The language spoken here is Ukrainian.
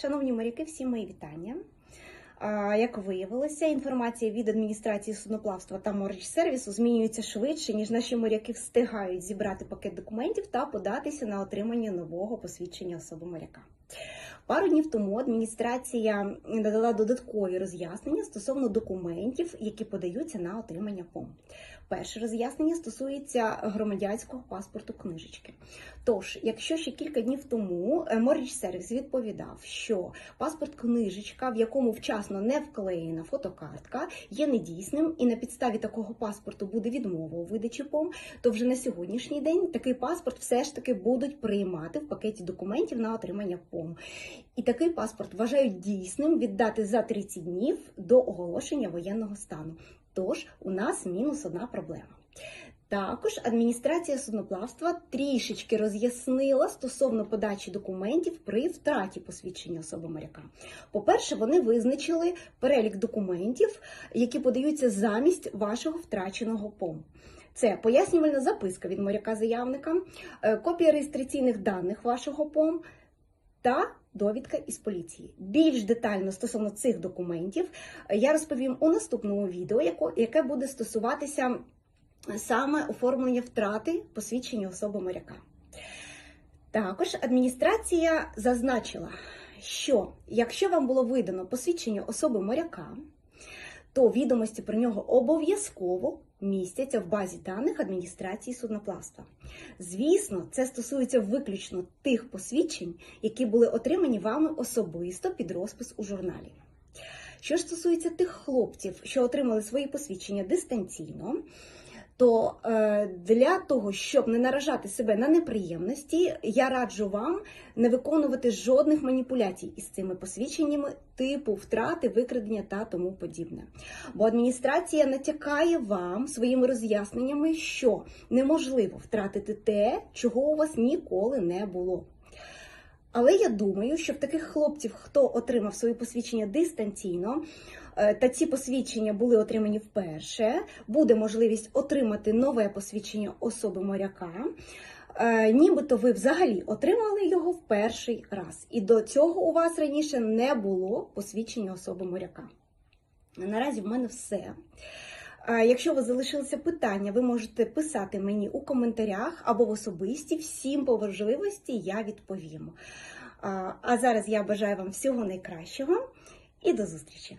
Шановні моряки, всі мої вітання. Як виявилося, інформація від адміністрації судноплавства та моряч-сервісу змінюється швидше, ніж наші моряки встигають зібрати пакет документів та податися на отримання нового посвідчення особи моряка. Пару днів тому адміністрація надала додаткові роз'яснення стосовно документів, які подаються на отримання ПОМ. Перше роз'яснення стосується громадянського паспорту книжечки. Тож, якщо ще кілька днів тому е, Моріч сервіс відповідав, що паспорт книжечка, в якому вчасно не вклеєна фотокартка, є недійсним, і на підставі такого паспорту буде відмова у видачі ПОМ, то вже на сьогоднішній день такий паспорт все ж таки будуть приймати в пакеті документів на отримання ПОМ. І такий паспорт вважають дійсним віддати за 30 днів до оголошення воєнного стану. Тож у нас мінус одна проблема. Також адміністрація судноплавства трішечки роз'яснила стосовно подачі документів при втраті посвідчення особи моряка. По-перше, вони визначили перелік документів, які подаються замість вашого втраченого ПОМ. Це пояснювальна записка від моряка-заявника, е, копія реєстраційних даних вашого ПОМ та довідка із поліції. Більш детально стосовно цих документів е, я розповім у наступному відео, яке буде стосуватися саме оформлення втрати посвідчення особи моряка. Також адміністрація зазначила, що якщо вам було видано посвідчення особи моряка, то відомості про нього обов'язково містяться в базі даних адміністрації судноплавства. Звісно, це стосується виключно тих посвідчень, які були отримані вами особисто під розпис у журналі. Що ж стосується тих хлопців, що отримали свої посвідчення дистанційно, то е, для того, щоб не наражати себе на неприємності, я раджу вам не виконувати жодних маніпуляцій із цими посвідченнями типу втрати, викрадення та тому подібне. Бо адміністрація натякає вам своїми роз'ясненнями, що неможливо втратити те, чого у вас ніколи не було. Але я думаю, що в таких хлопців, хто отримав свої посвідчення дистанційно, е, та ці посвідчення були отримані вперше, буде можливість отримати нове посвідчення особи моряка. Е, Нібито ви взагалі отримали його в перший раз, і до цього у вас раніше не було посвідчення особи моряка. Наразі в мене все. Якщо вас залишилися питання, ви можете писати мені у коментарях або в особисті. Всім по важливості я відповім. А зараз я бажаю вам всього найкращого і до зустрічі!